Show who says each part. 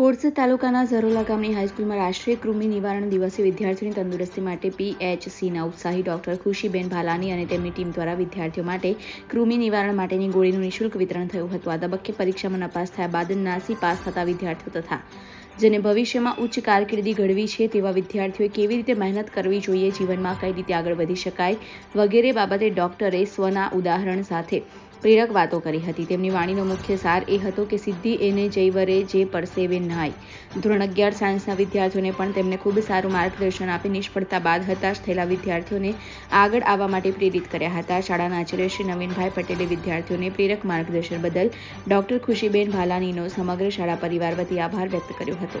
Speaker 1: બોરસદ તાલુકાના ઝરોલા ગામની હાઈસ્કૂલમાં રાષ્ટ્રીય કૃમિ નિવારણ દિવસે વિદ્યાર્થીઓની તંદુરસ્તી માટે પીએચસીના ઉત્સાહી ડોક્ટર ખુશીબેન ભાલાની અને તેમની ટીમ દ્વારા વિદ્યાર્થીઓ માટે કૃમિ નિવારણ માટેની ગોળીનું નિઃશુલ્ક વિતરણ થયું હતું. આ તબક્કે પરીક્ષામાં નપાસ થયા બાદ નાસી પાસ થતા વિદ્યાર્થીઓ તથા જેને ભવિષ્યમાં ઉચ્ચ કારકિર્દી ઘડવી છે તેવા વિદ્યાર્થીઓએ કેવી રીતે મહેનત કરવી જોઈએ, જીવનમાં કઈ રીતે આગળ વધી શકાય વગેરે બાબતે ડોક્ટરે સ્વના ઉદાહરણ સાથે પ્રેરક વાતો કરી હતી. તેમની વાણીનો મુખ્ય સાર એ હતો કે સિદ્ધિ એને જયવરે જે પરસેવે નાય ધોરણ અગિયાર સાયન્સના વિદ્યાર્થીઓને પણ તેમને ખૂબ સારું માર્ગદર્શન આપી નિષ્ફળતા બાદ હતાશ થયેલા વિદ્યાર્થીઓને આગળ આવવા માટે પ્રેરિત કર્યા હતા. શાળાના આચાર્ય શ્રી નવીનભાઈ પટેલે વિદ્યાર્થીઓને પ્રેરક માર્ગદર્શન બદલ ડોક્ટર ખુશીબેન ભાલાનીનો સમગ્ર શાળા પરિવાર વતી આભાર વ્યક્ત કર્યો હતો.